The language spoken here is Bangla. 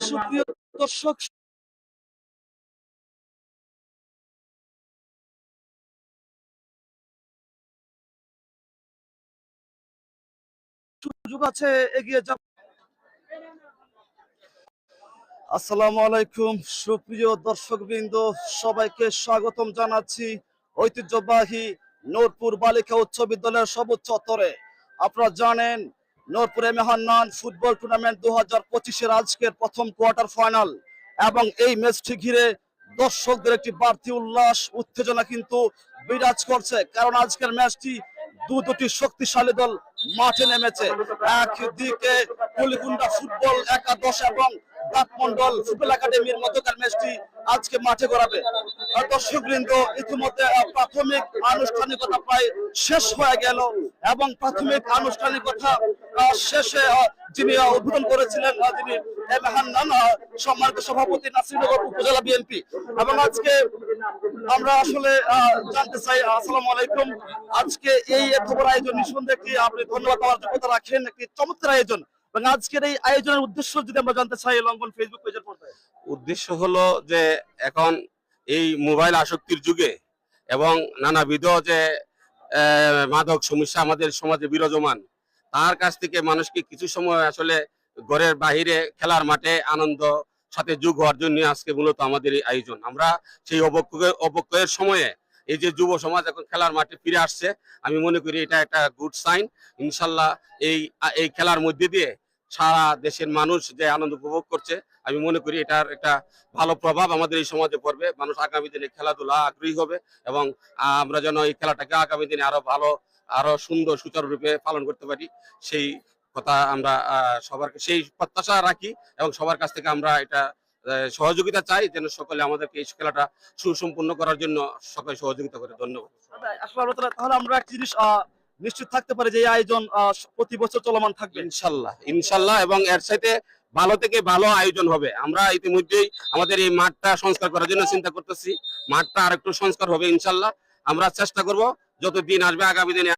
সুপ্রিয় দর্শক, সুযোগ আছে, এগিয়ে যাব আসসালামু আলাইকুম, সুপ্রিয় দর্শকবৃন্দ, সবাইকে স্বাগতম জানাচ্ছি ঐতিহ্যবাহী নূরপুর বালিকা উচ্চ বিদ্যালয়ের সর্বোচ্চ চত্বরে। আপনারা জানেন ফুটবল টুর্নামেন্ট দু হাজার পঁচিশের আজকের প্রথম কোয়ার্টার ফাইনাল এবং এই ম্যাচটি ঘিরে দর্শকদের একটি বাড়তি উল্লাস, উত্তেজনা কিন্তু বিরাজ করছে। কারণ আজকের ম্যাচটি দু দুটি শক্তিশালী দল মাঠে নেমেছে। একদিকে কলিকুন্ডা ফুটবল একাদশ এবং ফুটবল একাডেমির মধ্যকার ম্যাচটি আজকে মাঠে গড়াবে। ইতিমধ্যে প্রাথমিক আনুষ্ঠানিকতা প্রায় শেষ হয়ে গেল এবং প্রাথমিক আনুষ্ঠানিকতা শেষে যিনি উদ্বোধন করেছিলেন আহ, সম্মানিত সভাপতি নাসিরনগর উপজেলা বিএনপি। এবং আজকে আমরা আসলে জানতে চাই আসসালামু আলাইকুম। আজকে এই খবর আয়োজন নিঃসন্দেহে আপনি ধন্যবাদ পাওয়ার যোগ্যতা রাখেন একটি চমৎকার আয়োজন? এবং আজকের এই আয়োজনের উদ্দেশ্য যদি আমরা জানতে চাই লঙ্ঘন ফেসবুক পেজের উদ্দেশ্য হলো যে এখন এই মোবাইল আসক্তির যুগে এবং নানাবিধ যে মাদক সমস্যা আমাদের সমাজে বিরাজমান, তার কাছ থেকে মানুষকে কিছু সময় আসলে ঘরের বাহিরে খেলার মাঠে আনন্দ, সাথে যুগ হওয়ার জন্য আজকে মূলত আমাদের এই আয়োজন। আমরা সেই অবক্ষয়ের অবক্ষয়ের সময়ে এই যে যুব সমাজ এখন খেলার মাঠে ফিরে আসছে, আমি মনে করি এটা একটা গুড সাইন ইনশাল্লাহ এই এই খেলার মধ্যে দিয়ে সারা দেশের মানুষ যে আনন্দ উপভোগ করছে, আমি মনে করি এটার একটা ভালো প্রভাব আমাদের এই সমাজে পড়বে। মানুষ আগামী দিনে খেলাধুলা আগ্রহী হবে এবং আমরা যেন এই খেলাটাকে আগামী দিনে আরও ভালো, আরও সুন্দর সুচারুরূপে পালন করতে পারি, সেই কথা আমরা সবার সেই প্রত্যাশা রাখি এবং সবার কাছ থেকে আমরা এটা সহযোগিতা চাই যেন সকলে আমাদেরকে এই খেলাটা সুসম্পন্ন করার জন্য সকলে সহযোগিতা করে। ধন্যবাদ। তাহলে- তাহলে আমরা একটা জিনিস নিশ্চিত থাকতে পারে যে আয়োজন প্রতি বছর চলমান থাকবে। ইনশাল্লাহ ইনশাল্লাহ এবং এর সাথে ভালো থেকে ভালো আয়োজন হবে। আমরা ইতিমধ্যেই আমাদের এই মাঠটা সংস্কার করার জন্য চিন্তা করতেছি। মাঠটা আরেকটু সংস্কার হবে ইনশাল্লাহ। আমরা চেষ্টা করব যত দিন আসবে আগামী দিনে